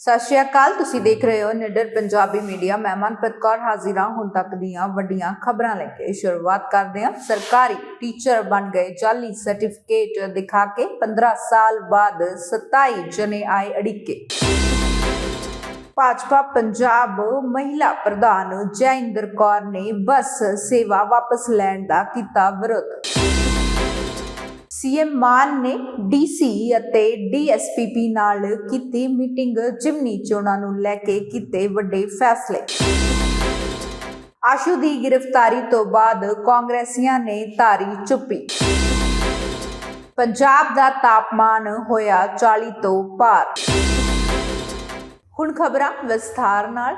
ਸਤਿ ਸ਼੍ਰੀ ਅਕਾਲ, ਤੁਸੀਂ ਦੇਖ ਰਹੇ ਹੋ ਨਿਡਰ ਪੰਜਾਬੀ ਮੀਡੀਆ। ਮੈਂ ਮਨਪ੍ਰੀਤ ਕੌਰ ਹਾਜ਼ਰ ਹਾਂ ਹੁਣ ਤੱਕ ਦੀਆਂ ਵੱਡੀਆਂ ਖਬਰਾਂ ਲੈ ਕੇ। ਸ਼ੁਰੂਆਤ ਕਰਦੇ ਹਾਂ। ਸਰਕਾਰੀ ਟੀਚਰ ਬਣ ਗਏ, ਜਾਲੀ ਸਰਟੀਫਿਕੇਟ ਦਿਖਾ ਕੇ 15 ਸਾਲ ਬਾਅਦ 27 ਜਣੇ ਆਏ ਅੜਿੱਕੇ। ਭਾਜਪਾ ਪੰਜਾਬ ਮਹਿਲਾ ਪ੍ਰਧਾਨ ਜੈਇੰਦਰ ਕੌਰ ਨੇ ਬੱਸ ਸੇਵਾ ਵਾਪਸ ਲੈਣ ਦਾ ਕੀਤਾ ਵਿਰੋਧ। ਸੀਐਮ ਮਾਨ ਨੇ ਡੀਸੀ ਅਤੇ ਡੀਐਸਪੀਪੀ ਨਾਲ ਕੀਤੀ ਮੀਟਿੰਗ ਜਿਮਨੀ ਚੋਣਾਂ ਨੂੰ ਲੈ ਕੇ ਕੀਤੇ ਵੱਡੇ ਫੈਸਲੇ। ਆਸ਼ੂ ਦੀ ਗ੍ਰਿਫਤਾਰੀ ਤੋਂ ਬਾਅਦ ਕਾਂਗਰਸੀਆਂ ਨੇ ਧਾਰੀ ਚੁੱਪੀ। ਪੰਜਾਬ ਦਾ ਤਾਪਮਾਨ ਹੋਇਆ 40 ਤੋਂ ਪਾਰ। ਹੁਣ ਖਬਰਾਂ ਵਿਸਥਾਰ ਨਾਲ।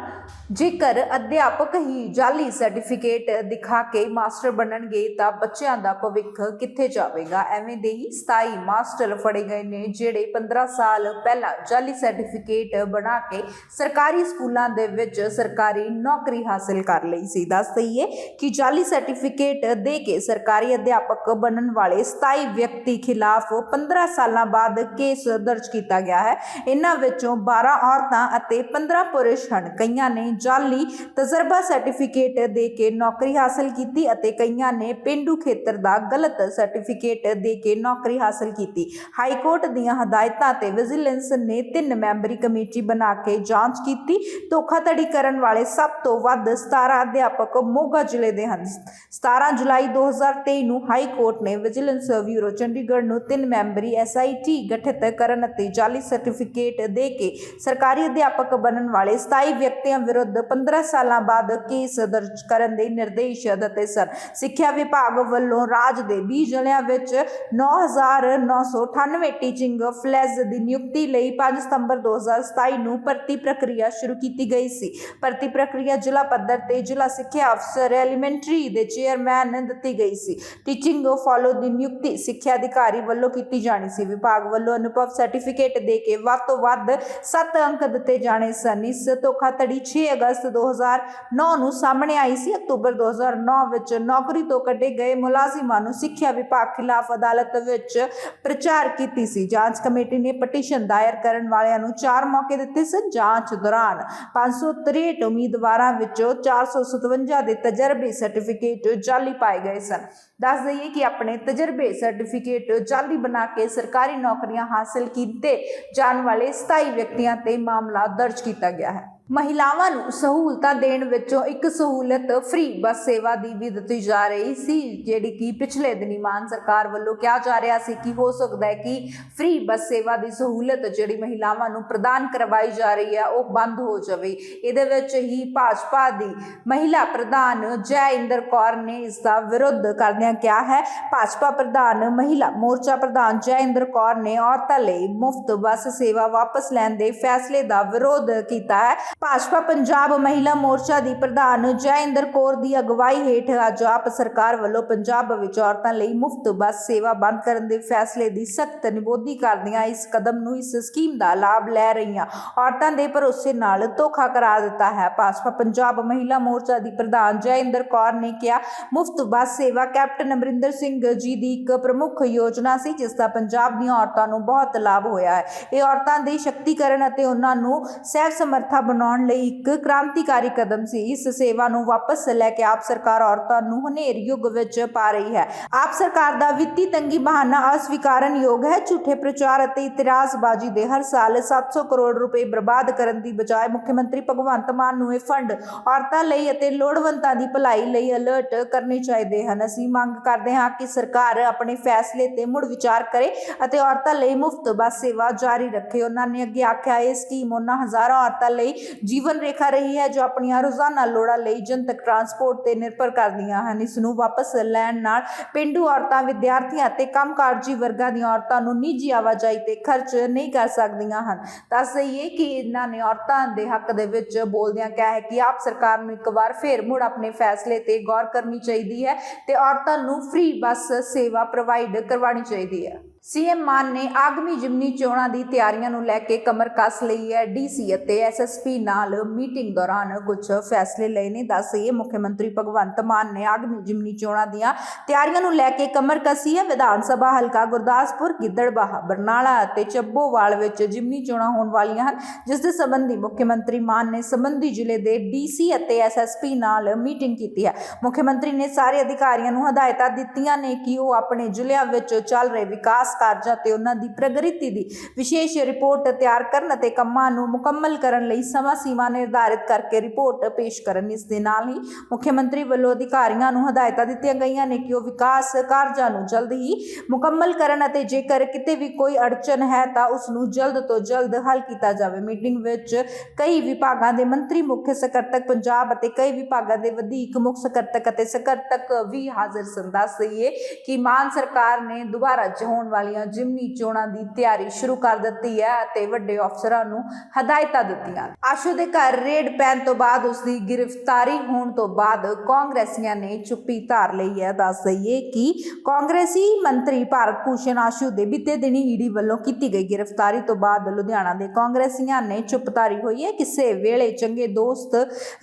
ਜੇਕਰ ਅਧਿਆਪਕ ਹੀ ਜਾਲੀ ਸਰਟੀਫਿਕੇਟ ਦਿਖਾ ਕੇ ਮਾਸਟਰ ਬਣਨਗੇ ਤਾਂ ਬੱਚਿਆਂ ਦਾ ਭਵਿੱਖ ਕਿੱਥੇ ਜਾਵੇਗਾ? ਐਵੇਂ ਦੇ ਹੀ 27 ਮਾਸਟਰ ਫੜੇ ਗਏ ਨੇ, ਜਿਹੜੇ 15 ਸਾਲ ਪਹਿਲਾਂ ਜਾਲੀ ਸਰਟੀਫਿਕੇਟ ਬਣਾ ਕੇ ਸਰਕਾਰੀ ਸਕੂਲਾਂ ਦੇ ਵਿੱਚ ਸਰਕਾਰੀ ਨੌਕਰੀ ਹਾਸਲ ਕਰ ਲਈ ਸੀ। ਦੱਸ ਦਈਏ ਕਿ ਜਾਲੀ ਸਰਟੀਫਿਕੇਟ ਦੇ ਕੇ ਸਰਕਾਰੀ ਅਧਿਆਪਕ ਬਣਨ ਵਾਲੇ 27 ਵਿਅਕਤੀ ਖਿਲਾਫ 15 ਸਾਲਾਂ ਬਾਅਦ ਕੇਸ ਦਰਜ ਕੀਤਾ ਗਿਆ ਹੈ। ਇਹਨਾਂ ਵਿੱਚੋਂ 12 ਔਰਤਾਂ ਅਤੇ 15 ਪੁਰਸ਼ ਹਨ। ਕਈਆਂ ਨੇ ਜਾਲੀ ਤਜਰਬਾ ਸਰਟੀਫਿਕੇਟ ਦੇ ਕੇ ਨੌਕਰੀ ਹਾਸਲ ਕੀਤੀ ਅਤੇ ਕਈਆਂ ਨੇ ਪਿੰਡੂ ਖੇਤਰ ਦਾ ਗਲਤ ਸਰਟੀਫਿਕੇਟ ਦੇ ਕੇ ਨੌਕਰੀ ਹਾਸਲ ਕੀਤੀ। ਹਾਈ ਕੋਰਟ ਦੀਆਂ ਹਦਾਇਤਾਂ ਤੇ ਵਿਜੀਲੈਂਸ ਨੇ ਤਿੰਨ ਮੈਂਬਰੀ ਕਮੇਟੀ ਬਣਾ ਕੇ ਜਾਂਚ ਕੀਤੀ। ਧੋਖਾਧੜੀ ਕਰਨ ਵਾਲੇ ਸਭ ਤੋਂ ਵੱਧ 17 ਅਧਿਆਪਕ ਮੋਗਾ ਜ਼ਿਲ੍ਹੇ ਦੇ ਹਨ। 17 ਜੁਲਾਈ 2023 ਨੂੰ ਹਾਈ ਕੋਰਟ ਨੇ ਵਿਜੀਲੈਂਸ ਬਿਊਰੋ ਚੰਡੀਗੜ੍ਹ ਨੂੰ ਤਿੰਨ ਮੈਂਬਰੀ ਐਸਆਈਟੀ ਗਠਿਤ ਕਰਨ ਅਤੇ ਜਾਲੀ ਸਰਟੀਫਿਕੇਟ ਦੇ ਕੇ ਸਰਕਾਰੀ ਅਧਿਆਪਕ ਬਣਨ ਵਾਲੇ 27 ਵਿਅਕਤੀਆਂ ਵਿਰੁੱਧ 15 ਸਾਲਾਂ ਬਾਅਦ ਕੇਸ ਦਰਜ ਕਰਨ ਦੇ ਨਿਰਦੇਸ਼ ਦਿੱਤੇ ਸਨ। ਸਿੱਖਿਆ ਵਿਭਾਗ ਵੱਲੋਂ ਰਾਜ ਦੇ 20 ਜ਼ਿਲ੍ਹਿਆਂ ਵਿੱਚ 9998 ਟੀਚਿੰਗ ਫਲੈਜ਼ ਦੀ ਨਿਯੁਕਤੀ ਲਈ 5 ਸਤੰਬਰ 2027 ਨੂੰ ਭਰਤੀ ਪ੍ਰਕਿਰਿਆ ਸ਼ੁਰੂ ਕੀਤੀ ਗਈ ਸੀ। ਭਰਤੀ ਪ੍ਰਕਿਰਿਆ ਜ਼ਿਲ੍ਹਾ ਪੱਧਰ ਤੇ ਜ਼ਿਲ੍ਹਾ ਸਿੱਖਿਆ ਅਫਸਰ ਐਲੀਮੈਂਟਰੀ ਦੇ ਚੇਅਰਮੈਨ ਦਿੱਤੀ ਗਈ ਸੀ। ਟੀਚਿੰਗ ਫਾਲੋ ਦੀ ਨਿਯੁਕਤੀ ਸਿੱਖਿਆ ਅਧਿਕਾਰੀ ਵੱਲੋਂ ਕੀਤੀ ਜਾਣੀ ਸੀ। ਵਿਭਾਗ ਵੱਲੋਂ ਅਨੁਭਵ ਸਰਟੀਫਿਕੇਟ ਦੇ ਕੇ ਵੱਧ ਤੋਂ ਵੱਧ 7 ਅੰਕ ਦਿੱਤੇ ਜਾਣੇ ਸਨ। ਇਸ ਧੋਖਾਧੜੀ 6 ਅਗਸਤ 2009 ਨੂੰ ਸਾਹਮਣੇ ਆਈ ਸੀ। ਅਕਤੂਬਰ 2009 ਵਿੱਚ ਨੌਕਰੀ ਤੋਂ ਕੱਢੇ ਗਏ ਮੁਲਾਜ਼ਮਾਂ ਨੂੰ ਸਿੱਖਿਆ ਵਿਭਾਗ ਖਿਲਾਫ ਅਦਾਲਤ ਵਿੱਚ ਪ੍ਰਚਾਰ ਕੀਤੀ ਸੀ। ਜਾਂਚ ਕਮੇਟੀ ਨੇ ਪਟੀਸ਼ਨ ਦਾਇਰ ਕਰਨ ਵਾਲਿਆਂ ਨੂੰ ਚਾਰ ਮੌਕੇ ਦਿੱਤੇ ਸਨ ਜਾਂਚ ਦੌਰਾਨ। 563 ਉਮੀਦਵਾਰਾਂ ਵਿੱਚੋਂ 457 ਦੇ ਤਜਰਬੇ ਸਰਟੀਫਿਕੇਟ ਜਾਲੀ ਪਾਏ ਗਏ ਸਨ। ਦੱਸ ਦਈਏ ਕਿ ਆਪਣੇ ਤਜਰਬੇ ਸਰਟੀਫਿਕੇਟ ਜਾਲੀ ਬਣਾ ਕੇ ਸਰਕਾਰੀ ਨੌਕਰੀਆਂ ਹਾਸਲ ਕੀਤੇ ਜਾਣ ਵਾਲੇ 27 ਵਿਅਕਤੀਆਂ ਤੇ ਮਾਮਲਾ ਦਰਜ ਕੀਤਾ ਗਿਆ ਹੈ। ਮਹਿਲਾਵਾਂ ਨੂੰ ਸਹੂਲਤਾਂ ਦੇਣ ਵਿੱਚੋਂ ਇੱਕ ਸਹੂਲਤ ਫ੍ਰੀ ਬੱਸ ਸੇਵਾ ਦੀ ਵੀ ਦਿੱਤੀ ਜਾ ਰਹੀ ਸੀ, ਜਿਹੜੀ ਕਿ ਪਿਛਲੇ ਦਿਨੀ ਮਾਨ ਸਰਕਾਰ ਵੱਲੋਂ ਕਿਹਾ ਜਾ ਰਿਹਾ ਸੀ ਕਿ ਹੋ ਸਕਦਾ ਹੈ ਕਿ ਫ੍ਰੀ ਬੱਸ ਸੇਵਾ ਦੀ ਸਹੂਲਤ ਜਿਹੜੀ ਮਹਿਲਾਵਾਂ ਨੂੰ ਪ੍ਰਦਾਨ ਕਰਵਾਈ ਜਾ ਰਹੀ ਹੈ, ਉਹ ਬੰਦ ਹੋ ਜਾਵੇ। ਇਹਦੇ ਵਿੱਚ ਹੀ ਭਾਜਪਾ ਦੀ ਮਹਿਲਾ ਪ੍ਰਧਾਨ ਜੈ ਇੰਦਰ ਕੌਰ ਨੇ ਇਸ ਦਾ ਵਿਰੋਧ ਕਰਦਿਆਂ ਕਿਹਾ ਹੈ। ਭਾਜਪਾ ਪ੍ਰਧਾਨ ਮਹਿਲਾ ਮੋਰਚਾ ਪ੍ਰਧਾਨ ਜੈ ਇੰਦਰ ਕੌਰ ਨੇ ਔਰਤਾਂ ਲਈ ਮੁਫਤ ਬੱਸ ਸੇਵਾ ਵਾਪਸ ਲੈਣ ਦੇ ਫੈਸਲੇ ਦਾ ਵਿਰੋਧ ਕੀਤਾ ਹੈ। ਭਾਜਪਾ ਪੰਜਾਬ ਮਹਿਲਾ ਮੋਰਚਾ ਦੀ ਪ੍ਰਧਾਨ ਜੈ ਇੰਦਰ ਕੌਰ ਦੀ ਅਗਵਾਈ ਹੇਠ ਅੱਜ ਆਪ ਸਰਕਾਰ ਵੱਲੋਂ ਪੰਜਾਬ ਵਿੱਚ ਔਰਤਾਂ ਲਈ ਮੁਫਤ ਬੱਸ ਸੇਵਾ ਬੰਦ ਕਰਨ ਦੇ ਫੈਸਲੇ ਦੀ ਸਖਤ ਨਿਬੋਧੀ ਕਰਦਿਆਂ ਇਸ ਕਦਮ ਨੂੰ ਇਸ ਸਕੀਮ ਦਾ ਲਾਭ ਲੈ ਰਹੀਆਂ ਔਰਤਾਂ ਦੇ ਭਰੋਸੇ ਨਾਲ ਧੋਖਾ ਕਰਾ ਦਿੱਤਾ ਹੈ। ਭਾਜਪਾ ਪੰਜਾਬ ਮਹਿਲਾ ਮੋਰਚਾ ਦੀ ਪ੍ਰਧਾਨ ਜੈ ਇੰਦਰ ਕੌਰ ਨੇ ਕਿਹਾ, ਮੁਫਤ ਬੱਸ ਸੇਵਾ ਕੈਪਟਨ ਅਮਰਿੰਦਰ ਸਿੰਘ ਜੀ ਦੀ ਇੱਕ ਪ੍ਰਮੁੱਖ ਯੋਜਨਾ ਸੀ, ਜਿਸ ਦਾ ਪੰਜਾਬ ਦੀਆਂ ਔਰਤਾਂ ਨੂੰ ਬਹੁਤ ਲਾਭ ਹੋਇਆ ਹੈ। ਇਹ ਔਰਤਾਂ ਦੇ ਸ਼ਕਤੀਕਰਨ ਅਤੇ ਉਹਨਾਂ ਨੂੰ ਸਹਿ ਸਮਰਥਾ ਬਣਾਉਣ ਲਈ ਇੱਕ ਕ੍ਰਾਂਤੀਕਾਰੀ ਕਦਮ ਸੀ। ਇਸ ਸੇਵਾ ਨੂੰ ਵਾਪਸ ਲੈ ਕੇ ਆਪ ਸਰਕਾਰ ਔਰਤਾਂ ਨੂੰ ਹਨੇਰ ਯੁੱਗ ਵਿੱਚ ਪਾ ਰਹੀ ਹੈ। ਆਪ ਸਰਕਾਰ ਦਾ ਵਿੱਤੀ ਤੰਗੀ ਬਹਾਨਾ ਅਸਵੀਕਾਰਨਯੋਗ ਹੈ। ਝੂਠੇ ਪ੍ਰਚਾਰ ਅਤੇ ਇਤਰਾਜ਼ਬਾਜ਼ੀ ਦੇ ਹਰ ਸਾਲ 700 ਕਰੋੜ ਰੁਪਏ ਬਰਬਾਦ ਕਰਨ ਦੀ ਬਜਾਏ ਮੁੱਖ ਮੰਤਰੀ ਭਗਵੰਤ ਮਾਨ ਨੂੰ ਇਹ ਫੰਡ ਔਰਤਾਂ ਲਈ ਅਤੇ ਲੋੜਵੰਦਾਂ ਦੀ ਭਲਾਈ ਲਈ ਅਲਰਟ ਕਰਨੇ ਚਾਹੀਦੇ ਹਨ। ਅਸੀਂ ਮੰਗ ਕਰਦੇ ਹਾਂ ਕਿ ਸਰਕਾਰ ਆਪਣੇ ਫੈਸਲੇ ਤੇ ਮੁੜ ਵਿਚਾਰ ਕਰੇ ਅਤੇ ਔਰਤਾਂ ਲਈ ਮੁਫਤ ਬੱਸ ਸੇਵਾ ਜਾਰੀ ਰੱਖੇ। ਉਹਨਾਂ ਨੇ ਅੱਗੇ ਆਖਿਆ, ਇਹ ਸਕੀਮ ਉਹਨਾਂ ਹਜ਼ਾਰਾਂ ਔਰਤਾਂ ਲਈ ਜੀਵਨ ਰੇਖਾ ਰਹੀ ਹੈ ਜੋ ਆਪਣੀਆਂ ਰੋਜ਼ਾਨਾ ਲੋੜਾਂ ਲਈ ਜਨਤਕ ਟਰਾਂਸਪੋਰਟ ਤੇ ਨਿਰਭਰ ਕਰਦੀਆਂ ਹਨ। ਇਸ ਨੂੰ ਵਾਪਸ ਲੈਣ ਨਾਲ ਪਿੰਡੂ ਔਰਤਾਂ, ਵਿਦਿਆਰਥੀਆਂ ਅਤੇ ਕੰਮਕਾਜੀ ਵਰਗਾਂ ਦੀਆਂ ਔਰਤਾਂ ਨੂੰ ਨਿੱਜੀ ਆਵਾਜਾਈ ਤੇ ਖਰਚ ਨਹੀਂ ਕਰ ਸਕਦੀਆਂ ਹਨ। ਦੱਸ ਦਈਏ ਕਿ ਇਹਨਾਂ ਨੇ ਔਰਤਾਂ ਦੇ ਹੱਕ ਦੇ ਵਿੱਚ ਬੋਲਦਿਆਂ ਕਿਹਾ ਹੈ ਕਿ ਆਪ ਸਰਕਾਰ ਨੂੰ ਇੱਕ ਵਾਰ ਫੇਰ ਮੁੜ ਆਪਣੇ ਫੈਸਲੇ ਤੇ ਗੌਰ ਕਰਨੀ ਚਾਹੀਦੀ ਹੈ ਤੇ ਔਰਤਾਂ ਨੂੰ ਫ੍ਰੀ ਬੱਸ ਸੇਵਾ ਪ੍ਰੋਵਾਈਡ ਕਰਵਾਉਣੀ ਚਾਹੀਦੀ ਹੈ। ਸੀਐਮ ਮਾਨ ਨੇ ਆਗਮੀ ਜਿਮਨੀ ਚੋਣਾਂ ਦੀ ਤਿਆਰੀਆਂ ਨੂੰ ਲੈ ਕੇ ਕਮਰ ਕੱਸ ਲਈ ਹੈ। ਡੀਸੀ ਅਤੇ ਐਸਐਸਪੀ ਨਾਲ ਮੀਟਿੰਗ ਦੌਰਾਨ ਕੁਝ ਫੈਸਲੇ ਲਏ ਨੇ ਦੱਸਿਏ ਮੁੱਖ ਮੰਤਰੀ ਭਗਵੰਤ ਮਾਨ ਨੇ ਆਗਮੀ ਜਿਮਨੀ ਚੋਣਾਂ ਦੀਆਂ ਤਿਆਰੀਆਂ ਨੂੰ ਲੈ ਕੇ ਕਮਰ ਕੱਸੀ ਹੈ। ਵਿਧਾਨ ਸਭਾ ਹਲਕਾ ਗੁਰਦਾਸਪੁਰ, ਗਿੱਦੜਬਾਹਾ, ਬਰਨਾਲਾ ਅਤੇ ਚੱਬੋਵਾਲ ਵਿੱਚ ਜਿਮਨੀ ਚੋਣਾਂ ਹੋਣ ਵਾਲੀਆਂ ਹਨ, ਜਿਸ ਦੇ ਸੰਬੰਧੀ ਮੁੱਖ ਮੰਤਰੀ ਮਾਨ ਨੇ ਸੰਬੰਧੀ ਜ਼ਿਲ੍ਹੇ ਦੇ ਡੀਸੀ ਅਤੇ ਐਸਐਸਪੀ ਨਾਲ ਮੀਟਿੰਗ ਕੀਤੀ ਹੈ। ਮੁੱਖ ਮੰਤਰੀ ਨੇ ਸਾਰੇ ਅਧਿਕਾਰੀਆਂ ਨੂੰ ਹਦਾਇਤਾਂ ਦਿੱਤੀਆਂ ਨੇ ਕਿ ਉਹ ਆਪਣੇ ਜ਼ਿਲ੍ਹਿਆਂ ਵਿੱਚ ਚੱਲ ਰਹੇ ਵਿਕਾਸ ਕਾਰਜਾਂ ਤੇ ਉਹਨਾਂ ਦੀ ਪ੍ਰਗਤੀ ਦੀ ਵਿਸ਼ੇਸ਼ ਰਿਪੋਰਟ ਤਿਆਰ ਕਰਨ ਅਤੇ ਕੰਮਾਂ ਨੂੰ ਮੁਕੰਮਲ ਕਰਨ ਲਈ ਸਮਾਂ ਸੀਮਾ ਨਿਰਧਾਰਿਤ ਕਰਕੇ ਰਿਪੋਰਟ ਪੇਸ਼ ਕਰਨ। ਇਸ ਦੇ ਨਾਲ ਹੀ ਮੁੱਖ ਮੰਤਰੀ ਵੱਲੋਂ ਅਧਿਕਾਰੀਆਂ ਨੂੰ ਹਦਾਇਤਾਂ ਦਿੱਤੀਆਂ ਗਈਆਂ ਨੇ ਕਿ ਉਹ ਵਿਕਾਸ ਕਾਰਜਾਂ ਨੂੰ ਜਲਦ ਹੀ ਮੁਕੰਮਲ ਕਰਨ ਅਤੇ ਜੇਕਰ ਕਿਤੇ ਵੀ ਕੋਈ ਅੜਚਨ ਹੈ ਤਾਂ ਉਸ ਨੂੰ ਜਲਦ ਤੋਂ ਜਲਦ ਹੱਲ ਕੀਤਾ ਜਾਵੇ। ਮੀਟਿੰਗ ਵਿੱਚ ਕਈ ਵਿਭਾਗਾਂ ਦੇ ਮੰਤਰੀ, ਮੁੱਖ ਸਕੱਤਰ ਪੰਜਾਬ ਅਤੇ ਕਈ ਵਿਭਾਗਾਂ ਦੇ ਵਧੀਕ ਮੁੱਖ ਸਕੱਤਰ ਅਤੇ ਸਕੱਤਰ ਵੀ ਹਾਜ਼ਰ ਸਨ। ਦੱਸ ਦਈਏ ਕਿ ਮਾਨ ਸਰਕਾਰ ਨੇ ਦੁਬਾਰਾ 'ਚ ਹੋਣ ਵਾਲੀਆਂ ਜਿਮਨੀ ਚੋਣਾਂ ਦੀ ਤਿਆਰੀ ਸ਼ੁਰੂ ਕਰ ਦਿੱਤੀ ਹੈ ਅਤੇ ਵੱਡੇ ਅਫਸਰਾਂ ਨੂੰ ਹਦਾਇਤਾਂ ਦਿੱਤੀਆਂ। ਆਸ਼ੂ ਦੇ ਘਰ ਰੇਡ ਪੈਣ ਤੋਂ ਬਾਅਦ ਉਸ ਦੀ ਗ੍ਰਿਫਤਾਰੀ ਹੋਣ ਤੋਂ ਬਾਅਦ ਕਾਂਗਰਸੀਆਂ ਨੇ ਚੁੱਪੀ ਧਾਰ ਲਈ ਹੈ। ਦੱਸ ਦਈਏ ਕਿ ਕਾਂਗਰਸੀ ਮੰਤਰੀ ਭਾਰਤ ਭੂਸ਼ਣ ਆਸ਼ੂ ਦੇ ਬੀਤੇ ਦਿਨੀ ਈਡੀ ਵੱਲੋਂ ਕੀਤੀ ਗਈ ਗ੍ਰਿਫਤਾਰੀ ਤੋਂ ਬਾਅਦ ਲੁਧਿਆਣਾ ਦੇ ਕਾਂਗਰਸੀਆਂ ਨੇ ਚੁੱਪ ਧਾਰੀ ਹੋਈ ਹੈ। ਕਿਸੇ ਵੇਲੇ ਚੰਗੇ ਦੋਸਤ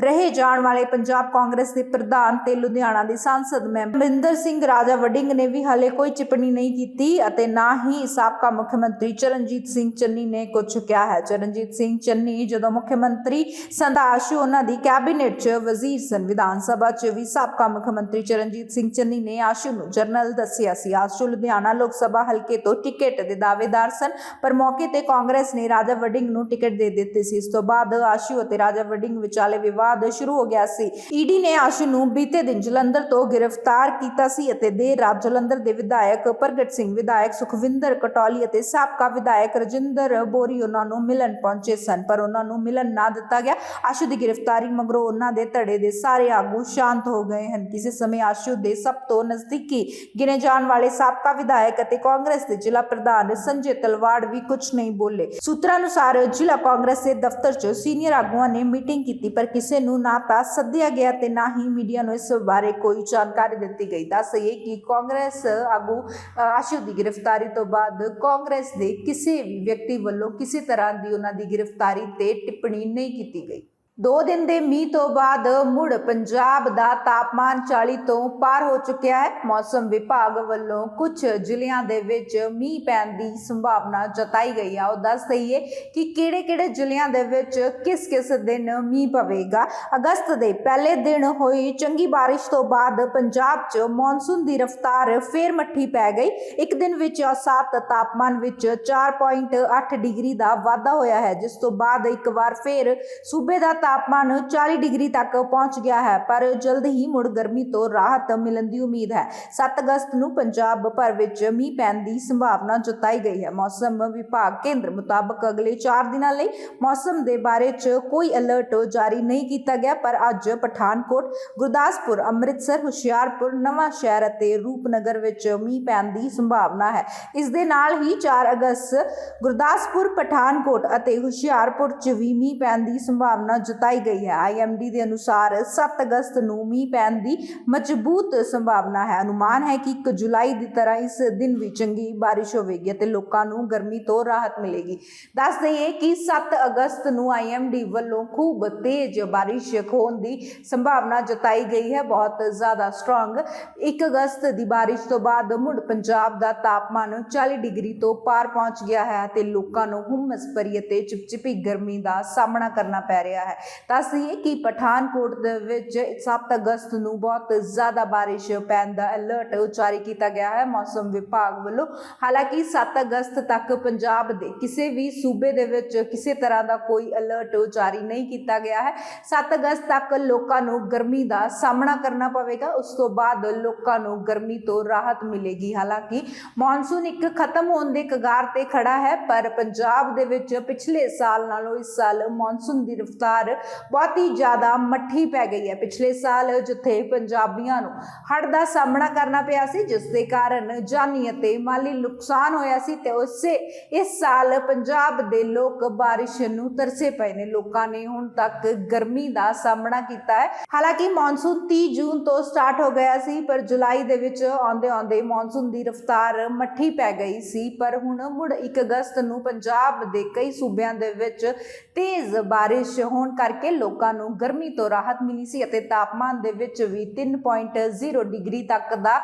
ਰਹੇ ਜਾਣ ਵਾਲੇ ਪੰਜਾਬ ਕਾਂਗਰਸ ਦੇ ਪ੍ਰਧਾਨ ਤੇ ਲੁਧਿਆਣਾ ਦੇ ਸੰਸਦ ਮੈਂਬਰ ਮਹਿੰਦਰ ਸਿੰਘ ਰਾਜਾ ਵਡਿੰਗ ਨੇ ਵੀ ਹਾਲੇ ਕੋਈ ਟਿੱਪਣੀ ਨਹੀਂ ਕੀਤੀ ਅਤੇ ਨਾ ਹੀ ਸਾਬਕਾ ਮੁੱਖ ਮੰਤਰੀ ਚਰਨਜੀਤ ਸਿੰਘ ਚੰਨੀ ਨੇ ਕੁਝ ਕਿਹਾ ਹੈ। ਚਰਨਜੀਤ ਸਿੰਘ ਚੰਨੀ ਜਦੋਂ ਮੁੱਖ ਮੰਤਰੀ ਸੰਦਾਸ਼ੂ ਉਹਨਾਂ ਦੀ ਕੈਬਨਿਟ 'ਚ ਵਜ਼ੀਰ ਸਨ ਵਿਧਾਨ ਸਭਾ 'ਚ ਵੀ ਸਾਬਕਾ ਮੁੱਖ ਮੰਤਰੀ ਚਰਨਜੀਤ ਸਿੰਘ ਚੰਨੀ ਨੇ ਆਸ਼ੂ ਨੂੰ ਜਰਨਲ ਦੱਸਿਆ ਸੀ। ਆਸ਼ੂ ਲੁਧਿਆਣਾ ਲੋਕ ਸਭਾ ਹਲਕੇ ਤੋਂ ਟਿਕਟ ਦੇ ਦਾਅਵੇਦਾਰ ਸਨ, ਪਰ ਮੌਕੇ ਤੇ ਕਾਂਗਰਸ ਨੇ ਰਾਜਾ ਵਡਿੰਗ ਨੂੰ ਟਿਕਟ ਦੇ ਦਿੱਤੀ ਸੀ। ਇਸ ਤੋਂ ਬਾਅਦ ਆਸ਼ੂ ਅਤੇ ਰਾਜਾ ਵਡਿੰਗ ਵਿਚਾਲੇ ਵਿਵਾਦ ਸ਼ੁਰੂ ਹੋ ਗਿਆ ਸੀ। ਈਡੀ ਨੇ ਆਸ਼ੂ ਨੂੰ ਬੀਤੇ ਦਿਨ ਜਲੰਧਰ ਤੋਂ ਗ੍ਰਿਫਤਾਰ ਕੀਤਾ ਸੀ ਅਤੇ ਦੇਰ ਰਾਤ ਜਲੰਧਰ ਦੇ ਵਿਧਾਇਕ ਪ੍ਰਗਟ ਸਿੰਘ ਵਿਧਾਇਕ ਸੁਖਵਿੰਦਰ ਕਟੌਲੀ ਅਤੇ ਸਾਬਕਾ ਵਿਧਾਇਕ ਰਜਿੰਦਰ ਬੋਰੀ ਉਹਨਾਂ ਨੂੰ ਮਿਲਣ ਪਹੁੰਚੇ ਸਨ, ਪਰ ਉਹਨਾਂ ਨੂੰ ਮਿਲਣ ਨਾ ਦਿੱਤਾ ਗਿਆ। ਆਸ਼ੂ ਦੀ ਗ੍ਰਿਫਤਾਰੀ ਮਗਰੋਂ ਉਹਨਾਂ ਦੇ ਧੜੇ ਦੇ ਸਾਰੇ ਆਗੂ ਸ਼ਾਂਤ ਹੋ ਗਏ ਹਨ। ਕਿਸੇ ਸਮੇਂ ਆਸ਼ੂ ਦੇ ਸਭ ਤੋਂ ਨਜ਼ਦੀਕੀ ਗਿਣੇ ਜਾਣ ਵਾਲੇ ਸਾਬਕਾ ਵਿਧਾਇਕ ਅਤੇ ਕਾਂਗਰਸ ਦੇ ਜ਼ਿਲ੍ਹਾ ਪ੍ਰਧਾਨ ਸੰਜੇ ਤਲਵਾੜ ਵੀ ਕੁਝ ਨਹੀਂ ਬੋਲੇ। ਸੂਤਰਾਂ ਅਨੁਸਾਰ ਜ਼ਿਲ੍ਹਾ ਕਾਂਗਰਸ ਦੇ ਦਫ਼ਤਰ 'ਚ ਸੀਨੀਅਰ ਆਗੂਆਂ ਨੇ ਮੀਟਿੰਗ ਕੀਤੀ, ਪਰ ਕਿਸੇ ਨੂੰ ਨਾ ਤਾਂ ਸੱਦਿਆ ਗਿਆ ਤੇ ਨਾ ਹੀ ਮੀਡੀਆ ਨੂੰ ਇਸ ਬਾਰੇ ਕੋਈ ਜਾਣਕਾਰੀ ਦਿੱਤੀ ਗਈ। ਦੱਸਈਏ ਕਿ ਕਾਂਗਰਸ ਆਗੂ ਆਸ਼ੂ ਦੀ ਗ੍ਰਿਫਤਾਰੀ ਤੋਂ ਬਾਅਦ ਕਾਂਗਰਸ ਦੇ ਕਿਸੇ ਵੀ ਵਿਅਕਤੀ ਵੱਲੋਂ ਕਿਸੇ ਤਰ੍ਹਾਂ ਦੀ ਉਹਨਾਂ ਦੀ ਗ੍ਰਿਫਤਾਰੀ ਤੇ ਟਿੱਪਣੀ ਨਹੀਂ ਕੀਤੀ ਗਈ। ਦੋ ਦਿਨ ਦੇ ਮੀਂਹ ਤੋਂ ਬਾਅਦ ਮੁੜ ਪੰਜਾਬ ਦਾ ਤਾਪਮਾਨ 40 ਤੋਂ ਪਾਰ ਹੋ ਚੁੱਕਿਆ ਹੈ। ਮੌਸਮ ਵਿਭਾਗ ਵੱਲੋਂ ਕੁਝ ਜ਼ਿਲ੍ਹਿਆਂ ਦੇ ਵਿੱਚ ਮੀਂਹ ਪੈਣ ਦੀ ਸੰਭਾਵਨਾ ਜਤਾਈ ਗਈ ਆ। ਉਹ ਦੱਸ ਦਈਏ ਕਿ ਕਿਹੜੇ-ਕਿਹੜੇ ਜ਼ਿਲ੍ਹਿਆਂ ਦੇ ਵਿੱਚ ਕਿਸ-ਕਿਸ ਦਿਨ ਮੀਂਹ ਪਵੇਗਾ? ਅਗਸਤ ਦੇ ਪਹਿਲੇ ਦਿਨ ਹੋਈ ਚੰਗੀ ਬਾਰਿਸ਼ ਤੋਂ ਬਾਅਦ ਪੰਜਾਬ 'ਚ ਮੌਨਸੂਨ ਦੀ ਰਫ਼ਤਾਰ ਫੇਰ ਮੱਠੀ ਪੈ ਗਈ। ਇੱਕ ਦਿਨ ਵਿੱਚ ਔਸਤ ਤਾਪਮਾਨ ਵਿੱਚ 4.8 ਡਿਗਰੀ ਦਾ ਵਾਧਾ ਹੋਇਆ ਹੈ। ਜਿਸ ਤੋਂ ਬਾਅਦ ਇੱਕ ਵਾਰ ਫੇਰ ਸੂਬੇ ਦਾ ਤਾਪਮਾਨ 40 ਡਿਗਰੀ ਤੱਕ ਪਹੁੰਚ ਗਿਆ ਹੈ, ਪਰ ਜਲਦ ਹੀ ਮੁੜ ਗਰਮੀ ਤੋਂ ਰਾਹਤ ਮਿਲਣ ਦੀ ਉਮੀਦ ਹੈ। 7 ਅਗਸਤ ਨੂੰ ਪੰਜਾਬ ਭਰ ਵਿੱਚ ਮੀਂਹ ਪੈਣ ਦੀ ਸੰਭਾਵਨਾ ਜਤਾਈ ਗਈ ਹੈ। ਮੌਸਮ ਵਿਭਾਗ ਕੇਂਦਰ ਮੁਤਾਬਕ ਅਗਲੇ 4 ਦਿਨਾਂ ਲਈ ਮੌਸਮ ਦੇ ਬਾਰੇ 'ਚ ਕੋਈ ਅਲਰਟ ਜਾਰੀ ਨਹੀਂ ਕੀਤਾ ਗਿਆ, ਪਰ ਅੱਜ ਪਠਾਨਕੋਟ, ਗੁਰਦਾਸਪੁਰ, ਅੰਮ੍ਰਿਤਸਰ, ਹੁਸ਼ਿਆਰਪੁਰ, ਨਵਾਂ ਸ਼ਹਿਰ ਅਤੇ ਰੂਪਨਗਰ ਵਿੱਚ ਮੀਂਹ ਪੈਣ ਦੀ ਸੰਭਾਵਨਾ ਹੈ। ਇਸ ਦੇ ਨਾਲ ਹੀ 4 ਅਗਸਤ ਗੁਰਦਾਸਪੁਰ, ਪਠਾਨਕੋਟ ਅਤੇ ਹੁਸ਼ਿਆਰਪੁਰ 'ਚ ਵੀ ਮੀਂਹ ਪੈਣ ਦੀ ਸੰਭਾਵਨਾ ਜਤਾਈ ਗਈ ਹੈ। ਆਈਐਮਡੀ ਦੇ ਅਨੁਸਾਰ 7 ਅਗਸਤ ਨੂੰ ਮੀਂਹ ਪੈਣ ਦੀ ਮਜ਼ਬੂਤ ਸੰਭਾਵਨਾ ਹੈ। ਅਨੁਮਾਨ ਹੈ ਕਿ 1 ਜੁਲਾਈ ਦੀ ਤਰ੍ਹਾਂ ਇਸ ਦਿਨ ਵੀ ਚੰਗੀ ਬਾਰਿਸ਼ ਹੋਵੇਗੀ ਅਤੇ ਲੋਕਾਂ ਨੂੰ ਗਰਮੀ ਤੋਂ ਰਾਹਤ ਮਿਲੇਗੀ। ਦੱਸ ਦਈਏ ਕਿ 7 ਅਗਸਤ ਨੂੰ ਆਈਐਮਡੀ ਵੱਲੋਂ ਖੂਬ ਤੇਜ਼ ਬਾਰਿਸ਼ ਹੋਣ ਦੀ ਸੰਭਾਵਨਾ ਜਤਾਈ ਗਈ ਹੈ। ਬਹੁਤ ਜ਼ਿਆਦਾ ਸਟਰੋਂਗ 1 ਅਗਸਤ ਦੀ ਬਾਰਿਸ਼ ਤੋਂ ਬਾਅਦ ਮੁੜ ਪੰਜਾਬ ਦਾ ਤਾਪਮਾਨ 40 ਡਿਗਰੀ ਤੋਂ ਪਾਰ ਪਹੁੰਚ ਗਿਆ ਹੈ ਤੇ ਲੋਕਾਂ ਨੂੰ ਹੁਮਸ ਭਰੀ ਅਤੇ ਚਿਪਚਿਪੀ ਗਰਮੀ ਦਾ ਸਾਹਮਣਾ ਕਰਨਾ ਪੈ ਰਿਹਾ ਹੈ। ਦੱਸ ਦਈਏ ਕਿ ਪਠਾਨਕੋਟ ਦੇ ਵਿੱਚ 7 ਅਗਸਤ ਨੂੰ ਬਹੁਤ ਜ਼ਿਆਦਾ ਬਾਰਿਸ਼ ਪੈਣ ਦਾ ਅਲਰਟ ਜਾਰੀ ਕੀਤਾ ਗਿਆ ਹੈ ਮੌਸਮ ਵਿਭਾਗ ਵੱਲੋਂ। ਹਾਲਾਂਕਿ 7 ਅਗਸਤ ਤੱਕ ਪੰਜਾਬ ਦੇ ਕਿਸੇ ਵੀ ਸੂਬੇ ਦੇ ਵਿੱਚ ਕਿਸੇ ਤਰ੍ਹਾਂ ਦਾ ਕੋਈ ਅਲਰਟ ਜਾਰੀ ਨਹੀਂ ਕੀਤਾ ਗਿਆ ਹੈ। 7 ਅਗਸਤ ਤੱਕ ਲੋਕਾਂ ਨੂੰ ਗਰਮੀ ਦਾ ਸਾਹਮਣਾ ਕਰਨਾ ਪਵੇਗਾ। ਉਸ ਤੋਂ ਬਾਅਦ ਲੋਕਾਂ ਨੂੰ ਗਰਮੀ ਤੋਂ ਰਾਹਤ ਮਿਲੇਗੀ। ਹਾਲਾਂਕਿ ਮੌਨਸੂਨ ਇੱਕ ਖਤਮ ਹੋਣ ਦੇ ਕਗਾਰ ਤੇ ਖੜਾ ਹੈ, ਪਰ ਪੰਜਾਬ ਦੇ ਵਿੱਚ ਪਿਛਲੇ ਸਾਲ ਨਾਲੋਂ ਇਸ ਸਾਲ ਮੌਨਸੂਨ ਦੀ ਰਫ਼ਤਾਰ ਵਿਚਕਾਰ ਬਹੁਤ ਹੀ ਜ਼ਿਆਦਾ ਮੱਠੀ ਪੈ ਗਈ ਹੈ। ਪਿਛਲੇ ਸਾਲ ਜਿੱਥੇ ਪੰਜਾਬੀਆਂ ਨੂੰ ਹੜ੍ਹ ਦਾ ਸਾਹਮਣਾ ਕਰਨਾ ਪਿਆ ਸੀ, ਜਿਸ ਦੇ ਕਾਰਨ ਜਾਨੀ ਅਤੇ ਮਾਲੀ ਨੁਕਸਾਨ ਹੋਇਆ ਸੀ ਤੇ ਉਸੇ ਇਸ ਸਾਲ ਪੰਜਾਬ ਦੇ ਲੋਕ ਬਾਰਿਸ਼ ਨੂੰ ਤਰਸੇ ਪਏ ਨੇ। ਲੋਕਾਂ ਨੇ ਹੁਣ ਤੱਕ ਗਰਮੀ ਦਾ ਸਾਹਮਣਾ ਕੀਤਾ ਹੈ। ਹਾਲਾਂਕਿ ਮੌਨਸੂਨ 30 ਜੂਨ ਤੋਂ ਸਟਾਰਟ ਹੋ ਗਿਆ ਸੀ, ਪਰ ਜੁਲਾਈ ਦੇ ਵਿੱਚ ਆਉਂਦੇ ਆਉਂਦੇ ਮੌਨਸੂਨ ਦੀ ਰਫ਼ਤਾਰ ਮੱਠੀ ਪੈ ਗਈ ਸੀ। ਪਰ ਹੁਣ ਮੁੜ 1 ਅਗਸਤ ਨੂੰ ਪੰਜਾਬ ਦੇ ਕਈ ਸੂਬਿਆਂ ਦੇ ਵਿੱਚ ਤੇਜ਼ ਬਾਰਿਸ਼ ਹੋਣ ਕਰਕੇ ਲੋਕਾਂ ਨੂੰ ਗਰਮੀ ਤੋਂ ਰਾਹਤ ਮਿਲੀ ਸੀ ਅਤੇ ਤਾਪਮਾਨ ਦੇ ਵਿੱਚ ਵੀ 3.0 ਡਿਗਰੀ ਤੱਕ ਦਾ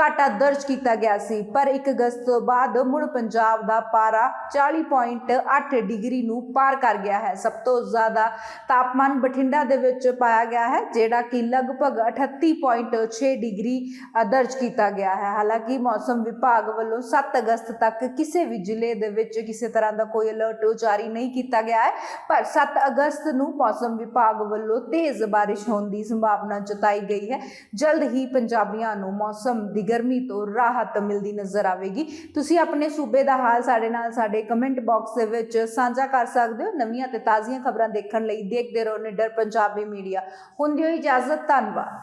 ਘਾਟਾ ਦਰਜ ਕੀਤਾ ਗਿਆ ਸੀ। ਪਰ 1 ਅਗਸਤ ਤੋਂ ਬਾਅਦ ਮੁੜ ਪੰਜਾਬ ਦਾ ਪਾਰਾ 40.8 ਡਿਗਰੀ ਨੂੰ ਪਾਰ ਕਰ ਗਿਆ ਹੈ। ਸਭ ਤੋਂ ਜ਼ਿਆਦਾ ਤਾਪਮਾਨ ਬਠਿੰਡਾ ਦੇ ਵਿੱਚ ਪਾਇਆ ਗਿਆ ਹੈ, ਜਿਹੜਾ ਕਿ ਲਗਭਗ 38.6 ਡਿਗਰੀ ਦਰਜ ਕੀਤਾ ਗਿਆ ਹੈ। ਹਾਲਾਂਕਿ ਮੌਸਮ ਵਿਭਾਗ ਵੱਲੋਂ 7 ਅਗਸਤ ਤੱਕ ਕਿਸੇ ਵੀ ਜ਼ਿਲ੍ਹੇ ਦੇ ਵਿੱਚ ਕਿਸੇ ਤਰ੍ਹਾਂ ਦਾ ਕੋਈ ਅਲਰਟ ਜਾਰੀ ਨਹੀਂ ਕੀਤਾ ਗਿਆ ਹੈ, ਪਰ 7 ਅਗਸਤ ਨੂੰ ਮੌਸਮ ਵਿਭਾਗ ਵੱਲੋਂ ਤੇਜ਼ ਬਾਰਿਸ਼ ਹੋਣ ਦੀ ਸੰਭਾਵਨਾ ਜਤਾਈ ਗਈ ਹੈ। ਜਲਦ ਹੀ ਪੰਜਾਬੀਆਂ ਨੂੰ ਮੌਸਮ ਦੀ ਗਰਮੀ ਤੋਂ ਰਾਹਤ ਮਿਲਦੀ ਨਜ਼ਰ ਆਵੇਗੀ। ਤੁਸੀਂ ਆਪਣੇ ਸੂਬੇ ਦਾ ਹਾਲ ਸਾਡੇ ਨਾਲ ਸਾਡੇ ਕਮੈਂਟ ਬਾਕਸ ਦੇ ਵਿੱਚ ਸਾਂਝਾ ਕਰ ਸਕਦੇ ਹੋ। ਨਵੀਆਂ ਤੇ ਤਾਜ਼ੀਆਂ ਖਬਰਾਂ ਦੇਖਣ ਲਈ ਦੇਖਦੇ ਰਹੋ ਨਿਡਰ ਪੰਜਾਬੀ ਮੀਡੀਆ। ਹੁੰਦੀ ਹੋਈ ਇਜਾਜ਼ਤ, ਧੰਨਵਾਦ।